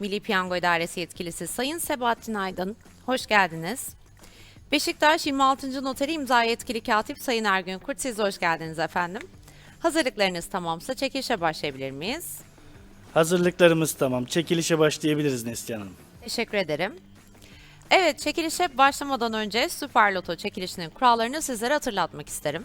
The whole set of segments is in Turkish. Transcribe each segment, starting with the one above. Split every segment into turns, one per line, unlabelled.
Milli Piyango İdaresi Yetkilisi Sayın Sebahattin Aydın, hoş geldiniz. Beşiktaş 26. Noteri İmza Yetkili Katip Sayın Ergün Kurt, siz hoş geldiniz efendim. Hazırlıklarınız tamamsa çekilişe başlayabilir miyiz?
Hazırlıklarımız tamam. Çekilişe başlayabiliriz Neslihan Hanım.
Teşekkür ederim. Evet, çekilişe başlamadan önce Süper Loto çekilişinin kurallarını sizlere hatırlatmak isterim.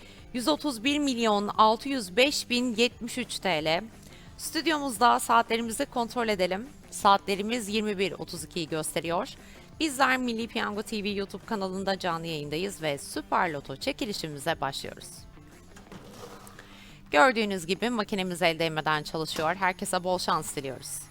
131 milyon 605 bin 73 TL. Stüdyomuzda saatlerimizi kontrol edelim. Saatlerimiz 21.32'yi gösteriyor. Bizler Milli Piyango TV YouTube kanalında canlı yayındayız ve Süper Loto çekilişimize başlıyoruz. Gördüğünüz gibi makinemiz el değmeden çalışıyor. Herkese bol şans diliyoruz.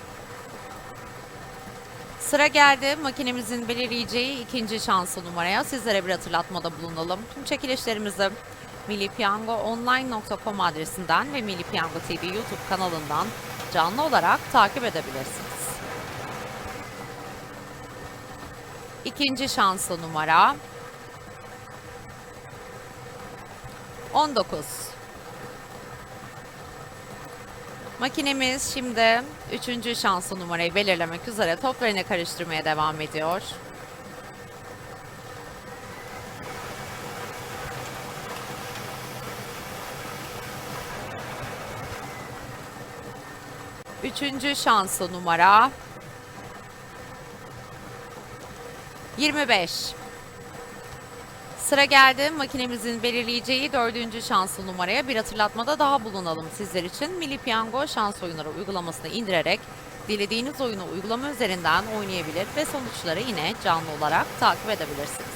Sıra geldi makinemizin belirleyeceği ikinci şanslı numaraya. Sizlere bir hatırlatmada bulunalım. Tüm çekilişlerimizi millipiyangoonline.com adresinden ve Milli Piyango TV YouTube kanalından canlı olarak takip edebilirsiniz. İkinci şanslı numara 19. Makinemiz şimdi üçüncü şanslı numarayı belirlemek üzere toplarını karıştırmaya devam ediyor. Üçüncü şanslı numara 25. Sıra geldi makinemizin belirleyeceği dördüncü şanslı numaraya bir hatırlatmada daha bulunalım sizler için. Milli Piyango şans oyunları uygulamasını indirerek dilediğiniz oyunu uygulama üzerinden oynayabilir ve sonuçları yine canlı olarak takip edebilirsiniz.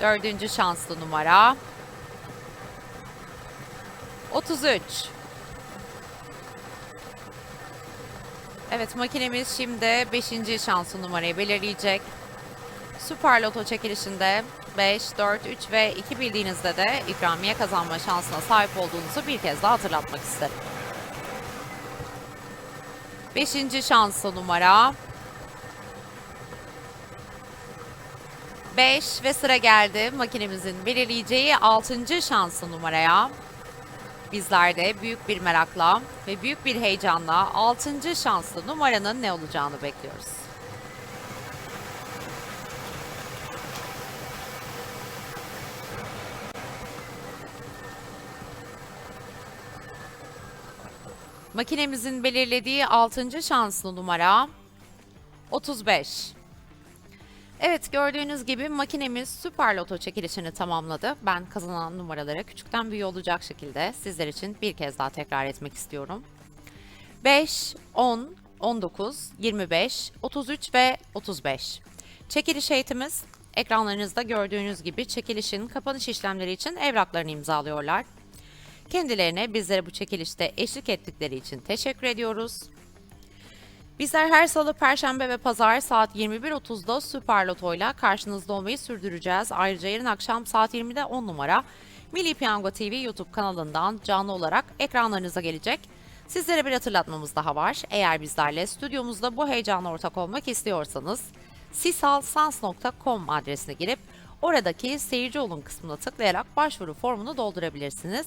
Dördüncü şanslı numara 33. Evet makinemiz şimdi 5. şanslı numarayı belirleyecek. Süper Loto çekilişinde 5, 4, 3 ve 2 bildiğinizde de ikramiye kazanma şansına sahip olduğunuzu bir kez daha hatırlatmak isterim. 5. şanslı numara 5 ve sıra geldi makinemizin belirleyeceği 6. şanslı numaraya. Bizler de büyük bir merakla ve büyük bir heyecanla 6. şanslı numaranın ne olacağını bekliyoruz. Makinemizin belirlediği 6. şanslı numara 35. Evet gördüğünüz gibi makinemiz Süper Loto çekilişini tamamladı. Ben kazanan numaraları küçükten büyüğe olacak şekilde sizler için bir kez daha tekrar etmek istiyorum. 5, 10, 19, 25, 33 ve 35. Çekiliş heyetimiz ekranlarınızda gördüğünüz gibi çekilişin kapanış işlemleri için evraklarını imzalıyorlar. Kendilerine bizlere bu çekilişte eşlik ettikleri için teşekkür ediyoruz. Bizler her salı, perşembe ve pazar saat 21.30'da Süper Loto'yla karşınızda olmayı sürdüreceğiz. Ayrıca yarın akşam saat 20'de 10 numara Milli Piyango TV YouTube kanalından canlı olarak ekranlarınıza gelecek. Sizlere bir hatırlatmamız daha var. Eğer bizlerle stüdyomuzda bu heyecana ortak olmak istiyorsanız sisalsans.com adresine girip oradaki seyirci olun kısmına tıklayarak başvuru formunu doldurabilirsiniz.